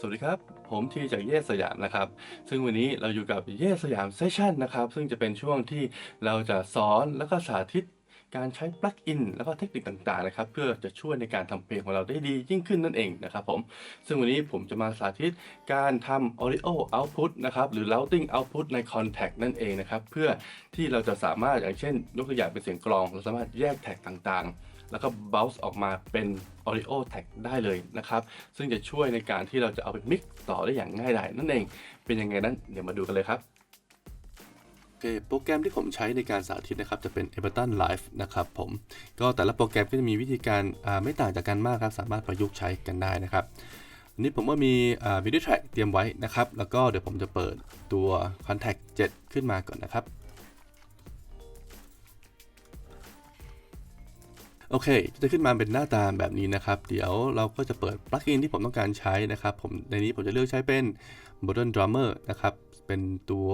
สวัสดีครับ ผมทีจากเย่สยามนะครับ ซึ่งวันนี้เราอยู่กับเย่สยามเซสชันนะครับ ซึ่งจะเป็นช่วงที่เราจะสอนแล้วก็สาธิตการใช้ปลั๊กอินแล้วก็เทคนิคต่างๆนะครับ เพื่อจะช่วยในการทำเพลงของเราได้ดียิ่งขึ้นนั่นเองนะครับผม ซึ่งวันนี้ผมจะมาสาธิตการทำ audio output นะครับหรือ routing output ใน contact นั่นเองนะครับ เพื่อที่เราจะสามารถอย่างเช่น ยกตัวอย่างเป็นเสียงกลอง เราสามารถแยกแท็กต่างๆ แล้วก็ bounce ออกมาเป็น audio tag ได้เลยนะครับ ซึ่งจะช่วยในการที่เราจะเอาไป mix ต่อได้อย่างง่ายดายนั่นเอง เป็นยังไงนั้นเดี๋ยวมาดูกันเลยครับโอเคโปรแกรมที่ผมใช้ในการสาธิตนะครับจะเป็น Ableton Live นะครับผมก็แต่ละโปรแกรมก็จะมีวิธีการไม่ต่างจากกันมากครับ สามารถประยุกต์ใช้กันได้นะครับอันนี้ผมว่ามีอ่า video track เตรียมไว้นะครับ แล้วก็เดี๋ยวผมจะเปิดตัว contact 7 ขึ้นมาก่อนนะครับ โอเค จะขึ้นมาเป็นหน้าตาแบบนี้นะครับ เดี๋ยวเราก็จะเปิดปลั๊กอินที่ผมต้องการใช้นะครับ ผมในนี้ผมจะเลือกใช้เป็น Modern Drummer นะครับ เป็นตัว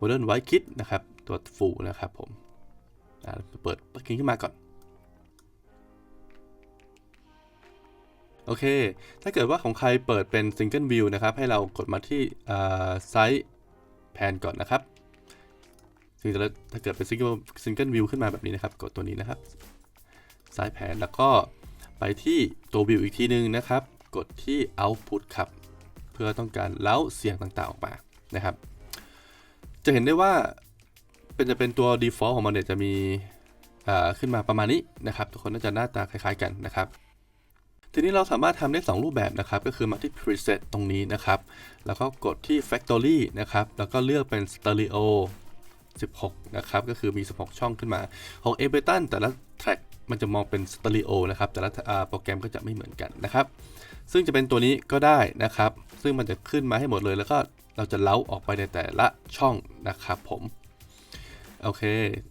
Modern White Kit นะครับ ตัว Full นะครับผมเปิดปลั๊กอินขึ้นมาก่อน โอเค ถ้าเกิดว่าของใครเปิดเป็น Single View นะครับ ให้เรากดมาที่ไซส์แพนก่อนนะครับซึ่งจะถ้าเกิดเป็น Single Single View ขึ้นมาแบบนี้นะครับ กดตัวนี้นะครับ ซ้ายแผนแล้วก็ไปที่ตัววิวอีกทีนึงนะครับ กดที่ output ครับ เพื่อต้องการเล้าเสียงต่างๆออกมานะครับ จะเห็นได้ว่าเป็นจะเป็นตัว default ของมันเนี่ยจะมีขึ้นมาประมาณนี้นะครับ ทุกคนน่าจะหน้าตาคล้าย ๆกันนะครับ ทีนี้เราสามารถทำได้ 2 รูปแบบนะครับ ก็คือมาที่ preset ตรงนี้นะครับ แล้วก็กดที่ factory นะครับ แล้วก็เลือกเป็น stereo 16 นะครับ ก็คือมี 16 ช่องขึ้นมา ของ Ableton แต่ละ track มันจะมองเป็นสเตอริโอนะครับ แต่ละโปรแกรมก็จะไม่เหมือนกันนะครับ ซึ่งจะเป็นตัวนี้ก็ได้นะครับ ซึ่งมันจะขึ้นมาให้หมดเลย แล้วก็เราจะเล้าออกไปในแต่ละช่องนะครับผมโอเค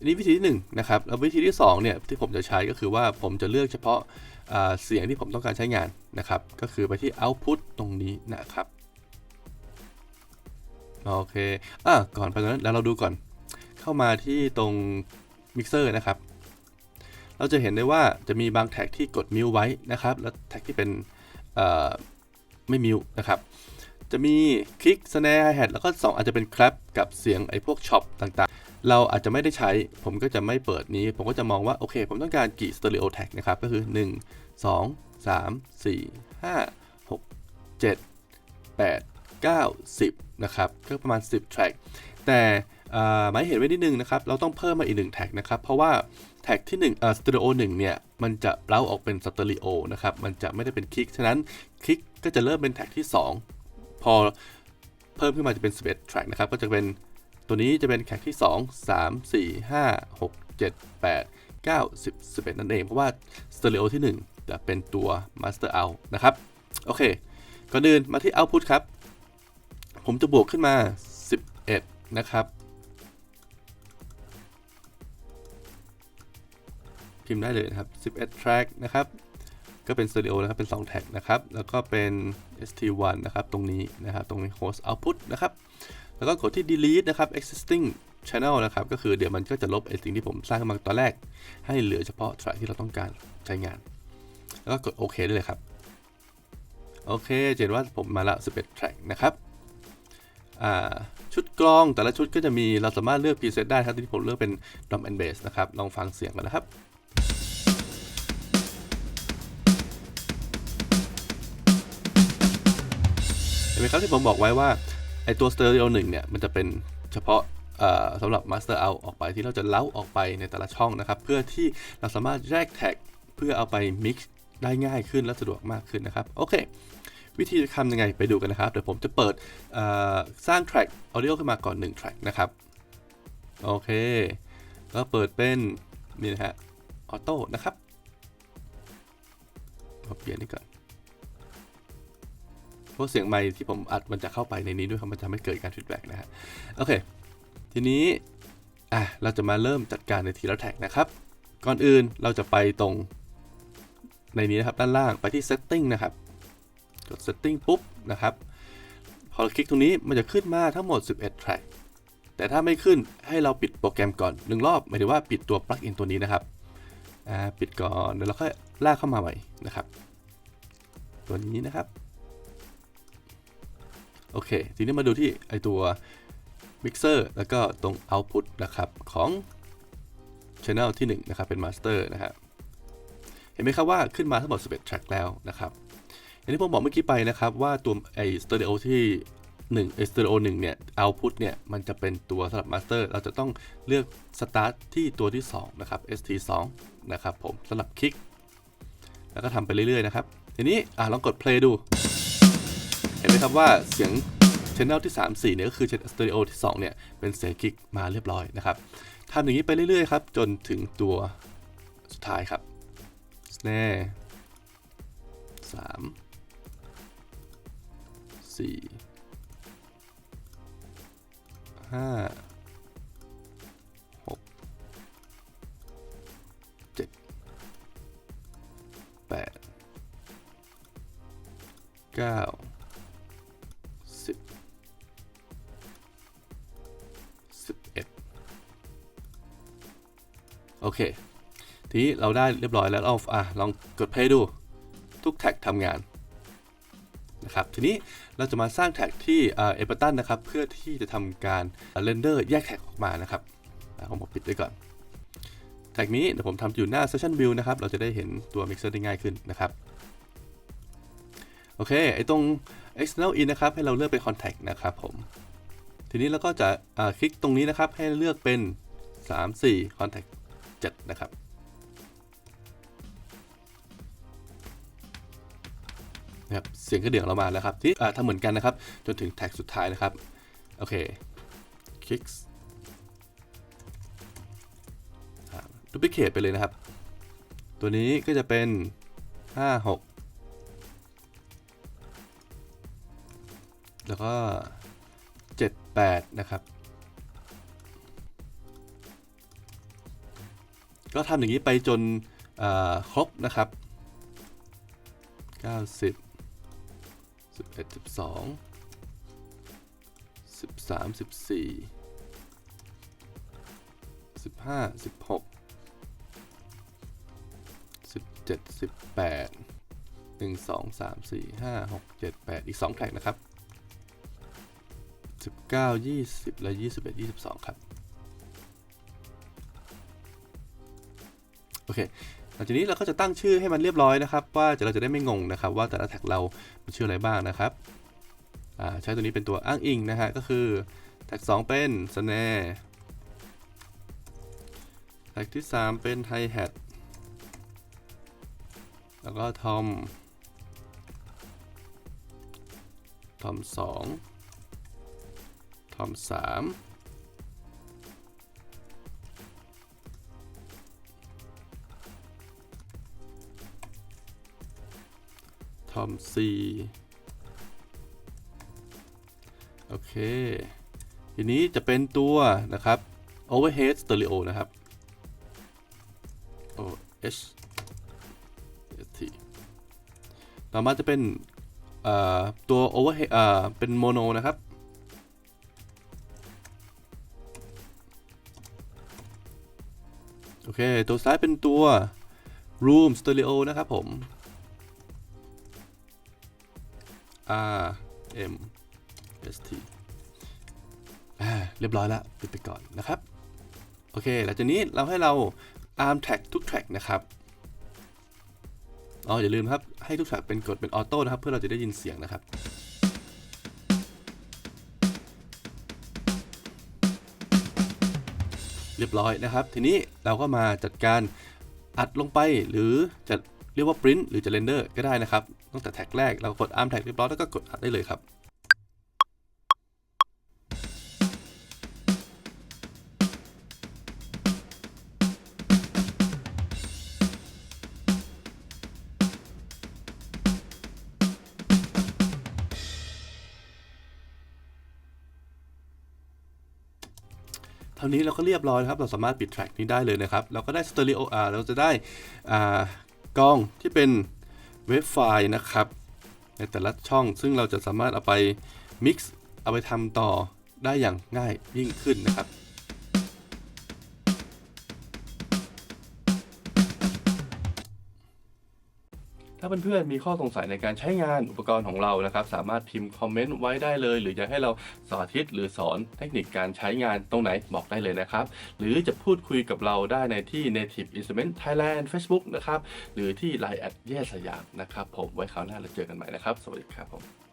นี่วิธีที่1นงนะครับแล้ววิธีที่2เนี่ยที่ผมจะใช้ก็คือว่าผมจะเลือกเฉพาะเสียงที่ผมต้องการใช้งานนะครับ ก็คือไปที่ output ตรงนี้นะครับโอเคอะก่อนไปตรงนั้นแล้วเราดูก่อน เข้ามาที่ตรงมิกเซอร์นะครับ เราจะเห็นได้ว่าจะมีบางแท็กที่กดมิวไว้นะครับ แล้วแท็กที่เป็นไม่มิวนะครับ จะมีคลิกสแนร์ไฮแฮทแล้วก็ 2 อาจจะเป็นคลับกับเสียงไอ้พวกช็อปต่างๆ เราอาจจะไม่ได้ใช้ ผมก็จะไม่เปิดนี้ ผมก็จะมองว่า โอเค ผมต้องการกี่สเตอริโอแท็กนะครับ ก็คือ 1 2 3 4 5 6 7 8 9 10 นะครับ ก็ประมาณ 10 แทร็กแต่ หมายเห็นไว้นิดนึงนะครับ เราต้องเพิ่มมาอีกหนึ่งแท็กนะครับ เพราะว่าแท็กที่1เอ่อสเตอริโอหนึ่งเนี่ย มันจะเล้าออกเป็นสเตอริโอนะครับ มันจะไม่ได้เป็นคลิก ฉะนั้นคลิกก็จะเริ่มเป็นแท็กที่ 2 พอเพิ่มขึ้นมาจะเป็น 11 แท็กนะครับ ก็จะเป็นตัวนี้จะเป็นแท็กที่ 2 3 4 5 6 7 8 9 10 11 นั่นเอง เพราะว่าสเตอริโอที่ 1 จะเป็นตัว Master Out นะครับ โอเค ก่อนอื่นมาที่ Output ครับ ผมจะบวกขึ้นมา 11 นะครับ พิมพ์ได้เลยนะครับ 11 track นะครับ ก็เป็น stereo นะครับ เป็น 2 แท็กนะครับ แล้วก็เป็น st1 นะครับ ตรงนี้นะครับ ตรงนี้ host output นะครับ แล้วก็กดที่ delete นะครับ existing channel นะครับ ก็คือเดี๋ยวมันก็จะลบไอ้สิ่งที่ผมสร้างขึ้นมาตอนแรก ให้เหลือเฉพาะ track ที่เราต้องการใช้งาน แล้วก็กดโอเคได้เลยครับ โอเค เห็นว่าผมมาละ 11 track นะครับชุดกลองแต่ละชุดก็จะมีเราสามารถเลือก preset ได้ครับที่ผมเลือกเป็น drum and bass นะครับ ลองฟังเสียงกันนะครับ มครับที่ผมบอกไว้ว่าไอตัว Stereo 1เนี่ยมันจะเป็นเฉพาะสำหรับ Master Out ออกไปที่เราจะเล้าออกไปในแต่ละช่องนะครับ เพื่อที่เราสามารถแยกแท็กเพื่อเอาไป mix ได้ง่ายขึ้นและสะดวกมากขึ้นนะครับ โอเค วิธีทำยังไงไปดูกันนะครับ เดี๋ยวผมจะเปิดสร้าง track audio ขึ้นมาก่อน 1 track นะครับ โอเค ก็เปิดเป็น นี่นะฮะออโต้นะครับเปลี่ยนนี่ก่อน เพราะเสียงไมค์ที่ผมอัดมันจะเข้าไปในนี้ด้วยครับมันจะไม่เกิดการฟีดแบ็กนะฮะโอเค ทีนี้อะเราจะมาเริ่มจัดการในทีละแท็กนะครับ ก่อนอื่นเราจะไปตรงในนี้นะครับด้านล่างไปที่ setting นะครับ กด setting ปุ๊บนะครับ พอเราคลิกตรงนี้มันจะขึ้นมาทั้งหมด 11 track แต่ถ้าไม่ขึ้นให้เราปิดโปรแกรมก่อนหนึ่งรอบหมายถึงว่าปิดตัวปลั๊กอินตัวนี้นะครับปิดก่อนเดี๋ยวเราค่อยลากเข้ามาใหม่นะครับ ตัวนี้นะครับ โอเค ทีนี้มาดูที่ไอตัว Mixer แล้วก็ตรง Output นะครับของ Channel ที่ 1 นะครับ เป็น Master นะครับเห็นไหมครับว่าขึ้นมาทั้งหมด 11 track แล้วนะครับอย่างที่ผมบอกเมื่อกี้ไปนะครับว่าตัวไอสเตอริโอที่1ไอสเตอริโอ1เนี่ย output เนี่ยมันจะเป็นตัวสำหรับ master เราจะต้องเลือก start ที่ตัวที่ 2 นะครับ st 2 นะครับผมสำหรับคลิก แล้วก็ทำไปเรื่อย ๆ นะครับ ทีนี้อะลองกด play ดู ห็นไหมครับว่าเสียง channel ที่ 3 4เนี่ยก็คือสเตอริโอที่ 2 เนี่ย เป็นเสียงคลิกมาเรียบร้อยนะครับทำอย่างนี้ไปเรื่อยๆครับ จนถึงตัวสุดท้ายครับ snare สามสี่ห้า โอเค ทีนี้เราได้เรียบร้อยแล้วเราอะลองกด play ดู ทุกแท็กทำงานนะครับทีนี้เราจะมาสร้างแท็กที่เอเปอร์ตันนะครับเพื่อที่จะทำการเรนเดอร์แยกแท็กออกมานะครับผมบอกปิดไว้ก่อน แท็กนี้เดี๋ยวผมทำอยู่หน้า Session View นะครับ เราจะได้เห็นตัว Mixer ได้ง่ายขึ้นนะครับ โอเค ไอตรง external in นะครับ ให้เราเลือกเป็น contact นะครับผม ทีนี้เราก็จะอ่าคลิกตรงนี้นะครับ ให้เลือกเป็น 3 4 contact 7 นะครับ นะครับเสียงกระเดื่องเรามาแล้วครับที่อ่าทำเหมือนกันนะครับ จนถึงแท็กสุดท้ายนะครับ โอเคคลิกดูพิเคทไปเลยนะครับ ตัวนี้ก็จะเป็น 5 6 แล้วก็ 7 8 นะครับ ก็ทำอย่างนี้ไปจนครบนะครับ 90สิบเอ็ดสิบสองสิบสามสิบสี่สิบห้าสิบหกสิบเจ็ดสิบแปดหนึ่งสองสามสี่ห้าหกเจ็ดแปดอีกสองแท็กนะครับสิบเก้ายี่สิบและยี่สิบเอ็ดยี่สิบสองครับ เคหลังจากนี้เราก็จะตั้งชื่อให้มันเรียบร้อยนะครับ ว่าจะเราจะได้ไม่งงนะครับ ว่าแต่ละแท็กเราเป็นชื่ออะไรบ้างนะครับใช้ตัวนี้เป็นตัวอ้างอิงนะฮะก็คือแท็ก 2 เป็น snare แท็กที่ 3 เป็น hi hat แล้วก็ tom tom 2 tom 3 ทอมซีโอเค ทีนี้จะเป็นตัวนะครับ overhead stereo นะครับ O H S T ต่อมาจะเป็นตัว overhead เอ่อเป็นโมโนนะครับโอเค ตัวซ้ายเป็นตัว room stereo นะครับผม R M S T เรียบร้อยแล้วปิดไปก่อนนะครับ โอเค หลังจากนี้เราให้เรา arm tag ทุก track นะครับอ๋ออย่าลืมครับ ให้ทุก track เป็นกดเป็นออโต้นะครับ เพื่อเราจะได้ยินเสียงนะครับเรียบร้อยนะครับ ทีนี้เราก็มาจัดการอัดลงไปหรือจะเรียกว่า print หรือจะ render ก็ได้นะครับ ตั้งแต่แท็กแรกเรากด arm tag เรียบร้อยแล้วก็กดอัดได้เลยครับ เท่านี้เราก็เรียบร้อยนะครับ เราสามารถปิดแทร็กนี้ได้เลยนะครับ เราก็ได้สเตอริโออาเราจะได้กล้องที่เป็น เว็บไฟล์นะครับ ในแต่ละช่องซึ่งเราจะสามารถเอาไปมิกซ์เอาไปทำต่อได้อย่างง่ายยิ่งขึ้นนะครับ ถ้าเพื่อนๆมีข้อสงสัยในการใช้งานอุปกรณ์ของเรานะครับ สามารถพิมพ์คอมเมนต์ไว้ได้เลย หรืออยากให้เราสาธิตหรือสอนเทคนิคการใช้งานตรงไหนบอกได้เลยนะครับ หรือจะพูดคุยกับเราได้ในที่ Native Instrument Thailand Facebook นะครับ หรือที่ Line แอดแย่สยามนะครับผมไว้คราวหน้าเราเจอกันใหม่นะครับ สวัสดีครับผม